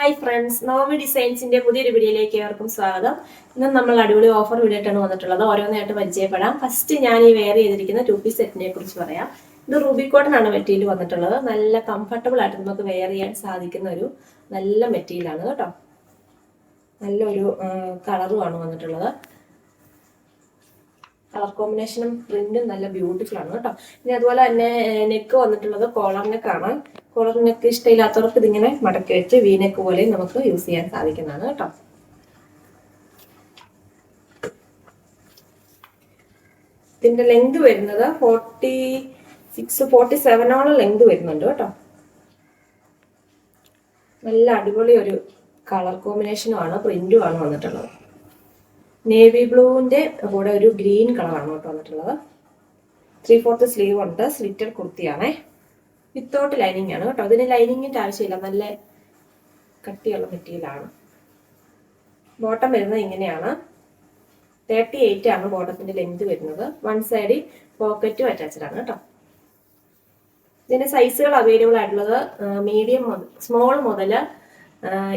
Hi friends Naomi ഡിസൈൻസിന്റെ പുതിയൊരു വീഡിയോയിലേക്ക് ഏവർക്കും സ്വാഗതം. ഇന്ന് നമ്മൾ അടിപൊളി ഓഫർ വീഡിയോട്ടാണ് വന്നിട്ടുള്ളത്. ഓരോന്നായിട്ട് പരിചയപ്പെടാം. ഫസ്റ്റ് ഞാൻ ഈ വെയർ ചെയ്തിരിക്കുന്ന ടു പീസ് സെറ്റിനെ കുറിച്ച് പറയാം. ഇത് റൂബി കോട്ടൺ ആണ് മെറ്റീരിയൽ വന്നിട്ടുള്ളത്. നല്ല കംഫർട്ടബിൾ ആയിട്ട് നമുക്ക് വെയർ ചെയ്യാൻ സാധിക്കുന്ന ഒരു നല്ല മെറ്റീരിയലാണ് കേട്ടോ. നല്ലൊരു കളറുമാണ് വന്നിട്ടുള്ളത്. കളർ കോമ്പിനേഷനും പ്രിന്റും നല്ല ബ്യൂട്ടിഫുൾ ആണ് കേട്ടോ. ഇനി അതുപോലെ തന്നെ നെക്ക് വന്നിട്ടുള്ളത് കോളർ നെക്കാണ് കോളർ നെക്ക് ഇഷ്ടമില്ലാത്തവർക്ക് ഇതിങ്ങനെ മടക്കി വെച്ച് വീനക്ക് പോലെ നമുക്ക് യൂസ് ചെയ്യാൻ സാധിക്കുന്നതാണ് കേട്ടോ. ഇതിന്റെ ലെങ്ത് വരുന്നത് ഫോർട്ടി സിക്സ് ഫോർട്ടി സെവനോളം ലെങ്ത് വരുന്നുണ്ട് കേട്ടോ. നല്ല അടിപൊളി ഒരു കളർ കോമ്പിനേഷനുമാണ് പ്രിന്റും ആണ് വന്നിട്ടുള്ളത്. നേവി ബ്ലൂവിന്റെ കൂടെ ഒരു ഗ്രീൻ കളറാണ് കേട്ടോ വന്നിട്ടുള്ളത്. ത്രീ ഫോർത്ത് സ്ലീവ് ഉണ്ട് സ്ലിറ്റർ കുർത്തിയാണേ. വിത്തൗട്ട് ലൈനിങ് ആണ് കേട്ടോ. അതിന് ലൈനിങ്ങിന്റെ ആവശ്യമില്ല. നല്ല കട്ടിയുള്ള മെറ്റീരിയലാണ് ബോട്ടം വരുന്നത് ഇങ്ങനെയാണ്. തേർട്ടി എയ്റ്റ് ആണ് ബോട്ടത്തിന്റെ ലെങ്ത് വരുന്നത്. വൺ സൈഡിൽ പോക്കറ്റും അറ്റാച്ച്ഡ് ആണ് കേട്ടോ. ഇതിന്റെ സൈസുകൾ അവൈലബിൾ ആയിട്ടുള്ളത് മീഡിയം മുതൽ സ്മോൾ മുതൽ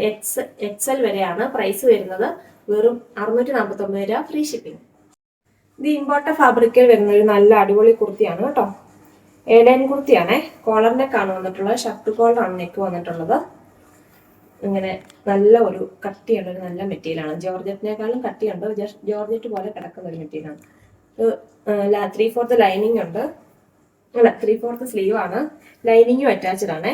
എക്സ് എക്സ് എൽ വരെയാണ് പ്രൈസ് വരുന്നത്. വെറും അറുന്നൂറ്റി നാൽപ്പത്തി ഒമ്പത് രൂപ ഫ്രീ ഷിപ്പിംഗ് ഇത് ഇമ്പോർട്ട ഫാബ്രിക്കിൽ വരുന്ന ഒരു നല്ല അടിപൊളി കുർത്തിയാണ് കേട്ടോ. ഏലൈൻ കുർത്തിയാണേ. കോളർ നെക്കാണ് വന്നിട്ടുള്ളത്. ഷർട്ട് കോളറാണ് നെക്ക് വന്നിട്ടുള്ളത്. ഇങ്ങനെ നല്ല ഒരു കട്ടിയുള്ള ഒരു നല്ല മെറ്റീരിയലാണ്. ജോർജറ്റിനേക്കാളും കട്ടിയുണ്ട്. ജോർജറ്റ് പോലെ കിടക്കുന്ന ഒരു മെറ്റീരിയലാണ്. ത്രീ ഫോർത്ത് ലൈനിങ് ഉണ്ട്. അല്ല ത്രീ ഫോർത്ത് സ്ലീവ് ആണ്. ലൈനിങ്ങും അറ്റാച്ച്ഡ് ആണേ.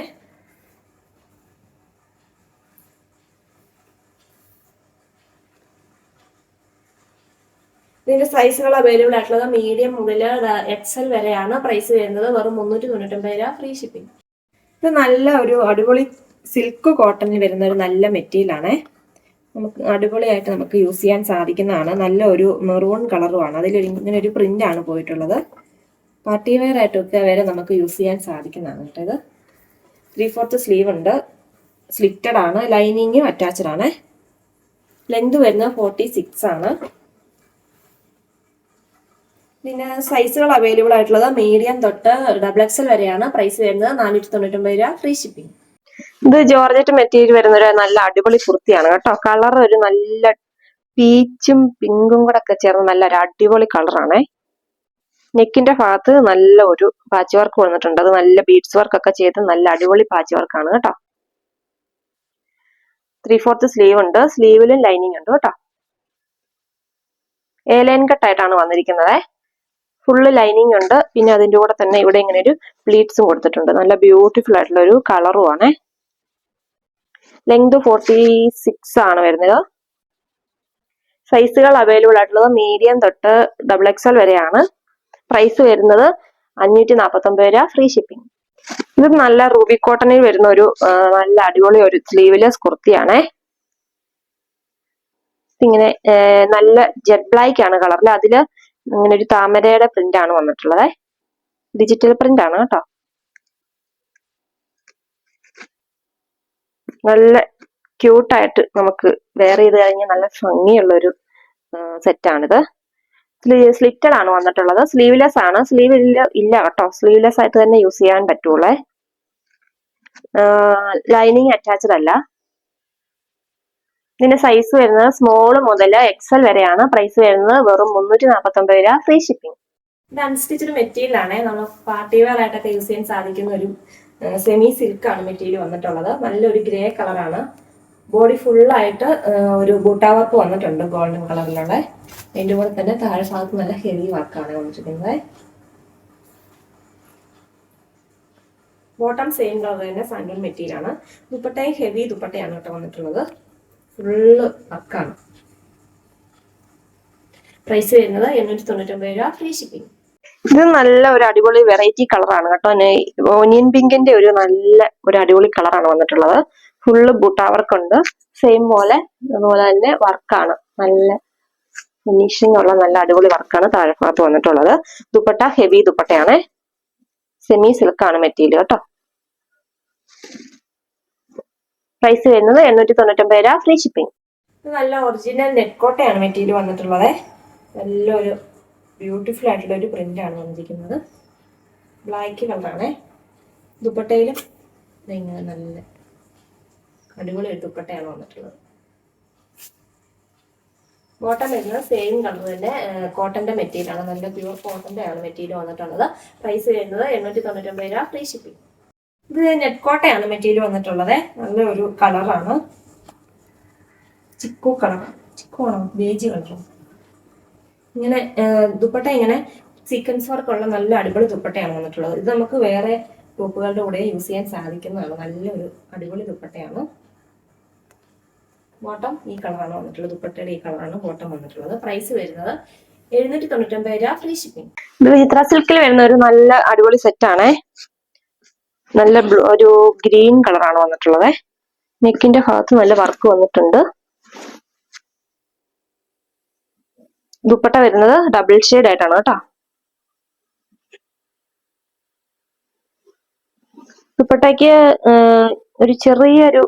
ഇതിന്റെ സൈസുകൾ അവൈലബിൾ ആയിട്ടുള്ളത് മീഡിയം മുതൽ എക്സൽ വരെയാണ് പ്രൈസ് വരുന്നത്. വെറും മുന്നൂറ്റി തൊണ്ണൂറ്റൊമ്പത് രൂപ ഫ്രീ ഷിപ്പിംഗ് ഇത് നല്ല ഒരു അടിപൊളി സിൽക്ക് കോട്ടണിൽ വരുന്ന ഒരു നല്ല മെറ്റീരിയൽ ആണ്. നമുക്ക് അടിപൊളിയായിട്ട് നമുക്ക് യൂസ് ചെയ്യാൻ സാധിക്കുന്നതാണ്. നല്ല ഒരു മെറൂൺ കളറുമാണ് അതിൽ ഇങ്ങനെ ഒരു പ്രിന്റ് ആണ് പോയിട്ടുള്ളത്. പാർട്ടി വെയർ ആയിട്ടൊക്കെ വരെ നമുക്ക് യൂസ് ചെയ്യാൻ സാധിക്കുന്നതാണ് കേട്ടോ ഇത്. ത്രീ ഫോർത്ത് സ്ലീവ് ഉണ്ട്. സ്ലിറ്റഡ് ആണ്. ലൈനിങ്ങും അറ്റാച്ച്ഡ് ആണ്. ലെങ്ത് വരുന്നത് ഫോർട്ടി സിക്സ് ആണ്. പിന്നെ സൈസുകൾ അവൈലബിൾ ആയിട്ടുള്ളത് മീഡിയം തൊട്ട് ഡബിൾ എക്സൽ വരെയാണ്. പ്രൈസ് വരുന്നത് നാനൂറ്റി തൊണ്ണൂറ്റൊമ്പത് രൂപ ഫ്രീ ഷിപ്പിംഗ് ഇത് ജോർജറ്റ് മെറ്റീരിയൽ വരുന്ന ഒരു നല്ല അടിപൊളി കുർത്തിയാണ് കേട്ടോ. കളർ ഒരു നല്ല പീച്ചും പിങ്കും കൂടെ ഒക്കെ ചേർന്ന് നല്ല ഒരു അടിപൊളി കളറാണേ നെക്കിന്റെ ഭാഗത്ത് നല്ല ഒരു പാച്ച് വർക്ക് വന്നിട്ടുണ്ട്. അത് നല്ല ബീഡ്സ് വർക്ക് ഒക്കെ ചെയ്ത് നല്ല അടിപൊളി പാച്ച് വർക്കാണ് കേട്ടോ. ത്രീ ഫോർത്ത് സ്ലീവ് ഉണ്ട്. സ്ലീവിലും ലൈനിങ് ഉണ്ട് കേട്ടോ. ഏലൈൻ ലൈൻ കട്ടായിട്ടാണ് വന്നിരിക്കുന്നത്. ഫുള്ള് ലൈനിങ് ഉണ്ട്. പിന്നെ അതിന്റെ കൂടെ തന്നെ ഇവിടെ ഇങ്ങനെ ഒരു പ്ലീറ്റ്സും കൊടുത്തിട്ടുണ്ട്. നല്ല ബ്യൂട്ടിഫുൾ ആയിട്ടുള്ള ഒരു കളറും ആണ്. ലെങ്ത് ഫോർട്ടി സിക്സ് ആണ് വരുന്നത്. സൈസുകൾ അവൈലബിൾ ആയിട്ടുള്ളത് മീഡിയം തൊട്ട് ഡബിൾ എക്സ് എൽ വരെയാണ്. പ്രൈസ് വരുന്നത് അഞ്ഞൂറ്റി നാൽപ്പത്തി ഒമ്പത് രൂപ ഫ്രീ ഷിപ്പിംഗ് ഇത് നല്ല റൂബി കോട്ടണിൽ വരുന്ന ഒരു നല്ല അടിപൊളി ഒരു സ്ലീവ്ലെസ് കുർത്തിയാണേ. ഇങ്ങനെ നല്ല ജെറ്റ് ബ്ലാക്ക് ആണ് കളറിൽ അതിൽ ഇങ്ങനെ ഒരു താമരയുടെ പ്രിന്റ് ആണ് വന്നിട്ടുള്ളത്. ഡിജിറ്റൽ പ്രിന്റ് ആണ് കേട്ടോ. നല്ല ക്യൂട്ടായിട്ട് നമുക്ക് വെയർ ചെയ്ത് കഴിഞ്ഞാൽ നല്ല ഭംഗിയുള്ളൊരു സെറ്റാണിത് സ്ലിറ്റഡ് ആണ് വന്നിട്ടുള്ളത്. സ്ലീവ്ലെസ് ആണ്. സ്ലീവ് ഇല്ല ഇല്ല കേട്ടോ. സ്ലീവ്ലെസ് ആയിട്ട് തന്നെ യൂസ് ചെയ്യാൻ പറ്റുള്ളേ. ലൈനിങ് അറ്റാച്ച്ഡ് അല്ല. ഇതിന്റെ സൈസ് വരുന്നത് സ്മോൾ മുതൽ എക്സൽ വരെയാണ്. പ്രൈസ് വരുന്നത് വെറും മുന്നൂറ്റി നാൽപ്പത്തി ഒമ്പത് രൂപ ഫ്രീ ഷിപ്പിംഗ് ഇത് അൺസ്റ്റിച്ചഡ് മെറ്റീരിയൽ ആണ്. നമ്മൾ പാർട്ടി വെയർ ആയിട്ടൊക്കെ യൂസ് ചെയ്യാൻ സാധിക്കുന്ന ഒരു സെമി സിൽക്ക് ആണ് മെറ്റീരിയൽ വന്നിട്ടുള്ളത്. നല്ലൊരു ഗ്രേ കളറാണ് ബോഡി ഫുള്ളായിട്ട് ഒരു ബൂട്ടാ വർക്ക് വന്നിട്ടുണ്ട് ഗോൾഡൻ കളറിലുള്ള അതിന്റെ കൂടെ തന്നെ താഴെ ഭാഗത്ത് നല്ല ഹെവി വർക്കാണ് വന്നിരിക്കുന്നത്. ബോട്ടം സെയിം കളർ തന്നെ സാൻഡൽ മെറ്റീരിയൽ ആണ്. ദുപ്പട്ടയും ഹെവി ദുപ്പട്ടയാണ് കേട്ടോ വന്നിട്ടുള്ളത്. ഫുള്ള് വർക്കാണ് പ്രൈസ് വരുന്നത് എണ്ണൂറ്റി തൊണ്ണൂറ്റൊമ്പത് രൂപ ഫ്രീ ഷിപ്പിംഗ് ഇത് നല്ല ഒരു അടിപൊളി വെറൈറ്റി കളറാണ് കേട്ടോ. ഓനിയൻ പിങ്കിന്റെ ഒരു നല്ല ഒരു അടിപൊളി കളറാണ് വന്നിട്ടുള്ളത്. ഫുള്ള് ബൂട്ടാ വർക്ക് ഉണ്ട്. സെയിം പോലെ അതുപോലെ തന്നെ വർക്കാണ് നല്ല ഫിനിഷിംഗ് ഉള്ള നല്ല അടിപൊളി വർക്കാണ് താഴെ ഭാഗത്ത് വന്നിട്ടുള്ളത്. ദുപ്പട്ട ഹെവി ദുപ്പട്ടയാണ്. സെമി സിൽക്കാണ് മെറ്റീരിയൽ കേട്ടോ. പ്രൈസ് വരുന്നത് എണ്ണൂറ്റി തൊണ്ണൂറ്റൊമ്പത് രൂപ ഫ്രീ ഷിപ്പിംഗ് നല്ല ഒറിജിനൽ നെറ്റ് കോട്ടയാണ് മെറ്റീരിയൽ വന്നിട്ടുള്ളത്. നല്ലൊരു ബ്യൂട്ടിഫുൾ ആയിട്ടുള്ള ഒരു പ്രിന്റ് ആണ് വന്നിരിക്കുന്നത്. ബ്ലാക്ക് കളറാണേ ദുപ്പട്ടയിലും ഇങ്ങനെ നല്ല അടിപൊളി ഒരു ദുപ്പട്ടയാണ് വന്നിട്ടുള്ളത്. ബോട്ടം വരുന്നത് സെയിം കളർ തന്നെ കോട്ടന്റെ മെറ്റീരിയൽ ആണ് നല്ല പ്യൂർ കോട്ടന്റെ ആണ് മെറ്റീരിയൽ വന്നിട്ടുള്ളത്. പ്രൈസ് വരുന്നത് എണ്ണൂറ്റി തൊണ്ണൂറ്റൊമ്പത് രൂപ ഫ്രീ ഷിപ്പിംഗ് ഇത് നെറ്റ് കോട്ടയാണ് മെറ്റീരിയൽ വന്നിട്ടുള്ളത്. നല്ല ഒരു കളറാണ് ചിക്കു കളർ ചിക്കു ആണോ? ബേജ് കളറോ ഇങ്ങനെ ദുപ്പട്ട ഇങ്ങനെ സീക്വൻസ് വർക്ക് ഉള്ള നല്ല അടിപൊളി ദുപ്പട്ടയാണ് വന്നിട്ടുള്ളത്. ഇത് നമുക്ക് വേറെ ടോപ്പുകളുടെ കൂടെ യൂസ് ചെയ്യാൻ സാധിക്കുന്നതാണ്. നല്ലൊരു അടിപൊളി ദുപ്പട്ടയാണ്. ബോട്ടം ഈ കളറാണ് വന്നിട്ടുള്ളത്. ദുപ്പട്ടയുടെ ഈ കളറാണ് ബോട്ടം വന്നിട്ടുള്ളത്. പ്രൈസ് വരുന്നത് എഴുന്നൂറ്റി തൊണ്ണൂറ്റി ഒമ്പത് രൂപ. ഫ്രീ ഷിപ്പിംഗ് ഇത് ചിത്ര സിൽക്കിൽ വരുന്ന ഒരു നല്ല അടിപൊളി സെറ്റ് ആണേ. നല്ല ഒരു ഗ്രീൻ കളറാണ് വന്നിട്ടുള്ളത്. നെക്കിന്റെ ഭാഗത്ത് നല്ല വർക്ക് വന്നിട്ടുണ്ട്. ദുപ്പട്ട വരുന്നത് ഡബിൾ ഷെയ്ഡ് ആയിട്ടാണ് കേട്ടോ. ദുപ്പട്ടയ്ക്ക് ഒരു ചെറിയൊരു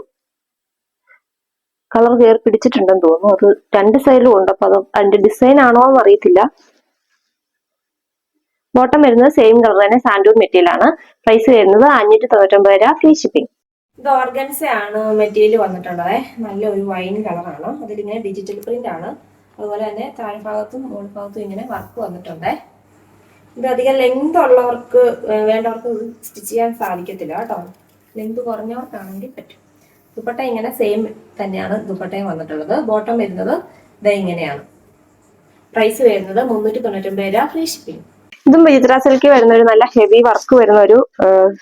കളർ കയറി പിടിച്ചിട്ടുണ്ടെന്ന് തോന്നുന്നു. അത് രണ്ട് സൈഡിലും ഉണ്ട്. അപ്പൊ അത് അതിന്റെ ഡിസൈൻ ആണോ എന്ന് അറിയത്തില്ല. ബോട്ടം വരുന്നത് സെയിം കളർ തന്നെ സാൻഡൂൺ മെറ്റീരിയൽ ആണ്. പ്രൈസ് വരുന്നത് അഞ്ഞൂറ്റി തൊണ്ണൂറ്റൊമ്പത് രൂപ ഫ്രീ ഷിപ്പിംഗ് ഇത് ഓർഗൻസ ആണ് മെറ്റീരിയൽ വന്നിട്ടുള്ളത്. നല്ല ഒരു വൈൻ കളറാണ് അതിലിങ്ങനെ ഡിജിറ്റൽ പ്രിന്റ് ആണ്. അതുപോലെ തന്നെ താഴ്ഭാഗത്തും മുകൾഭാഗത്തും ഇങ്ങനെ വർക്ക് വന്നിട്ടുണ്ട്. ഇത് അധികം ലെങ്ത് ഉള്ളവർക്ക് വേണ്ടവർക്ക് സ്റ്റിച്ച് ചെയ്യാൻ സാധിക്കത്തില്ല കേട്ടോ. ലെങ്ത് കുറഞ്ഞവർക്കാണെങ്കിൽ പറ്റും. ദുപ്പട്ട ഇങ്ങനെ സെയിം തന്നെയാണ് ദുപ്പട്ടയും വന്നിട്ടുള്ളത്. ബോട്ടം വരുന്നത് ഇതേ ഇങ്ങനെയാണ്. പ്രൈസ് വരുന്നത് മുന്നൂറ്റി തൊണ്ണൂറ്റൊമ്പത് രൂപ ഫ്രീ ഷിപ്പിംഗ് ഇതും വിചിത്ര സിൽക്ക് വരുന്ന ഒരു നല്ല ഹെവി വർക്ക് വരുന്ന ഒരു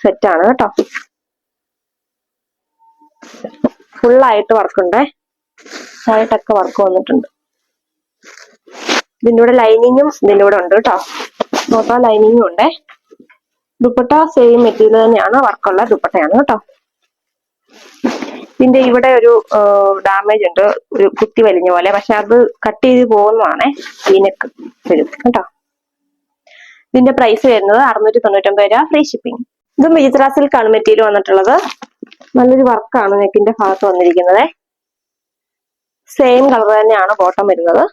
സെറ്റ് ആണ് കേട്ടോ. ഫുൾ ആയിട്ട് വർക്കുണ്ട് ആയിട്ടൊക്കെ വർക്ക് വന്നിട്ടുണ്ട്. ഇതിന്റെ കൂടെ ലൈനിങ്ങും ഇതിന്റെ കൂടെ ഉണ്ട് കേട്ടോ. ഫോട്ടോ ലൈനിങ്ങും ഉണ്ട്. ദുപ്പട്ട സെയിം മെറ്റീരിയൽ തന്നെയാണ്. വർക്കുള്ള ദുപ്പട്ടയാണ് കേട്ടോ. ഇതിന്റെ ഇവിടെ ഒരു ഡാമേജ് ഉണ്ട്. ഒരു കുത്തി വലിഞ്ഞ പോലെ. പക്ഷെ അത് കട്ട് ചെയ്ത് പോകുന്നതാണേ. ഇതിനൊക്കെ വരും കേട്ടോ. ഇതിന്റെ പ്രൈസ് വരുന്നത് അറുന്നൂറ്റി തൊണ്ണൂറ്റൊമ്പത് രൂപ ഫ്രീ ഷിപ്പിംഗ് ഇത് മിജിത്ര സിൽക്കാണ് മെറ്റീരിയൽ വന്നിട്ടുള്ളത്. നല്ലൊരു വർക്കാണ് നെക്കിന്റെ ഭാഗത്ത് വന്നിരിക്കുന്നത്. സെയിം കളർ തന്നെയാണ് ബോട്ടം വരുന്നത്.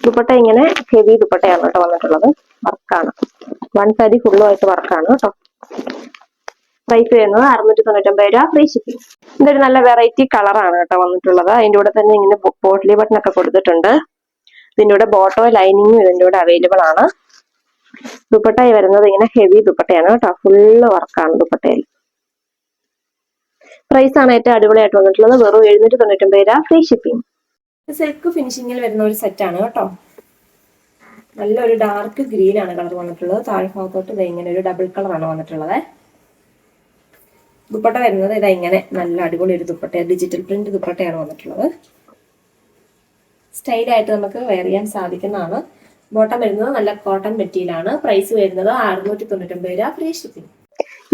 ദുപ്പട്ട ഇങ്ങനെ ഹെവി ദുപ്പട്ടയാണ് കേട്ടോ വന്നിട്ടുള്ളത്. വർക്കാണ് വൺ സാരി ഫുള്ളുമായിട്ട് വർക്കാണ് കേട്ടോ. പ്രൈസ് വരുന്നത് അറുന്നൂറ്റി തൊണ്ണൂറ്റൊമ്പത് രൂപ ഫ്രീ ഷിപ്പിംഗ് ഇതൊരു നല്ല വെറൈറ്റി കളറാണ് കേട്ടോ വന്നിട്ടുള്ളത്. അതിന്റെ കൂടെ തന്നെ ഇങ്ങനെ പോട്ട്ലി ബട്ടൺ ഒക്കെ കൊടുത്തിട്ടുണ്ട്. ഇതിന്റെ കൂടെ ബോട്ടോ ലൈനിങ്ങും ഇതിന്റെ കൂടെ അവൈലബിൾ ആണ്. ദുപ്പട്ടയായി വരുന്നത് ഇങ്ങനെ ഹെവി ദുപ്പട്ടയാണ് കേട്ടോ. ഫുള്ള് വർക്കാണ് ദുപ്പട്ടയിൽ. പ്രൈസ് ആണ് ഏറ്റവും അടിപൊളിയായിട്ട് വന്നിട്ടുള്ളത്. വെറും എഴുന്നൂറ്റി തൊണ്ണൂറ്റൊമ്പത് രൂപ ഫ്രീ ഷിപ്പിംഗ് സിൽക്ക് ഫിനിഷിങ്ങിൽ വരുന്ന ഒരു സെറ്റ് ആണ് കേട്ടോ. നല്ലൊരു ഡാർക്ക് ഗ്രീൻ ആണ് കളർ വന്നിട്ടുള്ളത്. താഴെ ഭാഗത്തോട്ട് ഇങ്ങനെ ഒരു ഡബിൾ കളർ ആണ് വന്നിട്ടുള്ളത്. ദുപ്പട്ട വരുന്നത് ഇതാ ഇങ്ങനെ നല്ല അടിപൊളി ഒരു ദുപ്പട്ട ഡിജിറ്റൽ പ്രിന്റ് ദുപ്പട്ടയാണ് വന്നിട്ടുള്ളത്. സ്റ്റൈലായിട്ട് നമുക്ക് വെയർ ചെയ്യാൻ സാധിക്കുന്നതാണ്. ബോട്ടം വരുന്നത് നല്ല കോട്ടൺ മെറ്റീരിയലാണ്. പ്രൈസ് വരുന്നത് അറുന്നൂറ്റി തൊണ്ണൂറ്റൊമ്പത് രൂപ ഫ്രീ ഷിപ്പിംഗ്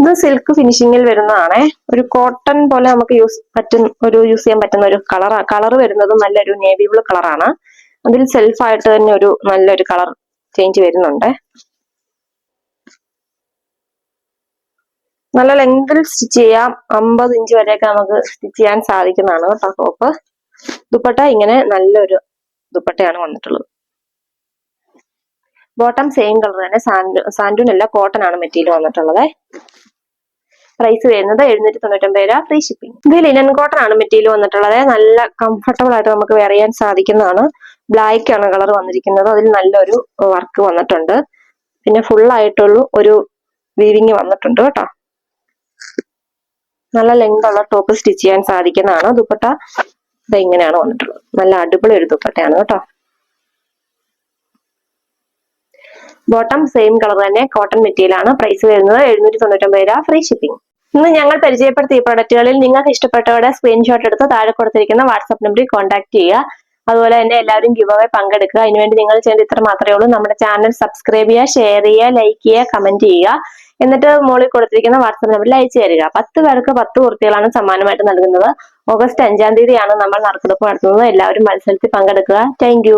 ഇത് സിൽക്ക് ഫിനിഷിങ്ങിൽ വരുന്നതാണ്. ഒരു കോട്ടൺ പോലെ നമുക്ക് യൂസ് പറ്റുന്ന ഒരു യൂസ് ചെയ്യാൻ പറ്റുന്ന ഒരു കളർ കളർ വരുന്നത് നല്ലൊരു നേവി ബ്ലൂ കളറാണ് അതിൽ സെൽഫ് ആയിട്ട് തന്നെ ഒരു നല്ലൊരു കളർ ചേഞ്ച് വരുന്നുണ്ട്. നല്ല ലെങ്തിൽ സ്റ്റിച്ച് ചെയ്യാം. അമ്പത് ഇഞ്ച് വരെയൊക്കെ നമുക്ക് സ്റ്റിച്ച് ചെയ്യാൻ സാധിക്കുന്നതാണ് കേട്ടോ ടോപ്പ് ദുപ്പട്ട ഇങ്ങനെ നല്ലൊരു ദുപ്പട്ടയാണ് വന്നിട്ടുള്ളത്. ബോട്ടം സെയിം കളർ തന്നെ. സാൻഡു സാൻഡൂൺ അല്ല കോട്ടൺ ആണ് മെറ്റീരിയൽ വന്നിട്ടുള്ളത്. പ്രൈസ് വരുന്നത് എഴുന്നൂറ്റി തൊണ്ണൂറ്റൊമ്പത് രൂപ ഫ്രീ ഷിപ്പിംഗ് ഇത് ലിനൻ കോട്ടൺ ആണ് മെറ്റീരിയൽ വന്നിട്ടുള്ളത്. നല്ല കംഫർട്ടബിൾ ആയിട്ട് നമുക്ക് വെയർ ചെയ്യാൻ സാധിക്കുന്നതാണ്. ബ്ലാക്ക് ആണ് കളർ വന്നിരിക്കുന്നത്. അതിൽ നല്ലൊരു വർക്ക് വന്നിട്ടുണ്ട്. പിന്നെ ഫുൾ ആയിട്ടുള്ള ഒരു വീവിങ് വന്നിട്ടുണ്ട് കേട്ടോ. നല്ല ലെങ്ത് ഉള്ള ടോപ്പ് സ്റ്റിച്ച് ചെയ്യാൻ സാധിക്കുന്നതാണ്. ദുപ്പട്ട ഇത് ഇങ്ങനെയാണ് വന്നിട്ടുള്ളത്? നല്ല അടിപൊളി ഒരു ദുപ്പട്ടയാണ് കേട്ടോ. ബോട്ടം സെയിം കളർ തന്നെ കോട്ടൺ മെറ്റീരിയൽ ആണ്. പ്രൈസ് വരുന്നത് എഴുന്നൂറ്റി തൊണ്ണൂറ്റൊമ്പത് രൂപ ഫ്രീ ഷിപ്പിംഗ് ഇന്ന് ഞങ്ങൾ പരിചയപ്പെടുത്തിയ പ്രൊഡക്റ്റുകളിൽ നിങ്ങൾക്ക് ഇഷ്ടപ്പെട്ടവരുടെ സ്ക്രീൻഷോട്ട് എടുത്ത് താഴെ കൊടുത്തിരിക്കുന്ന വാട്സ്ആപ്പ് നമ്പറിൽ കോൺടാക്ട് ചെയ്യുക. അതുപോലെ തന്നെ എല്ലാവരും ഗിവ് അവേ പങ്കെടുക്കുക. അതിനുവേണ്ടി നിങ്ങൾ ചെയ്യേണ്ട ഇത്ര മാത്രമേ ഉള്ളൂ. നമ്മുടെ ചാനൽ സബ്സ്ക്രൈബ് ചെയ്യുക ഷെയർ ചെയ്യുക ലൈക്ക് ചെയ്യുക കമന്റ് ചെയ്യുക. എന്നിട്ട് മുകളിൽ കൊടുത്തിരിക്കുന്ന വാട്സ്ആപ്പ് നമ്പറിൽ അയച്ചു തരിക. പത്ത് പേർക്ക് പത്ത് കുർത്തികളാണ് സമ്മാനമായിട്ട് നൽകുന്നത്. ഓഗസ്റ്റ് അഞ്ചാം തീയതിയാണ് നമ്മൾ നറുക്കെടുപ്പ് നടത്തുന്നത്. എല്ലാവരും മത്സരത്തിൽ പങ്കെടുക്കുക. താങ്ക്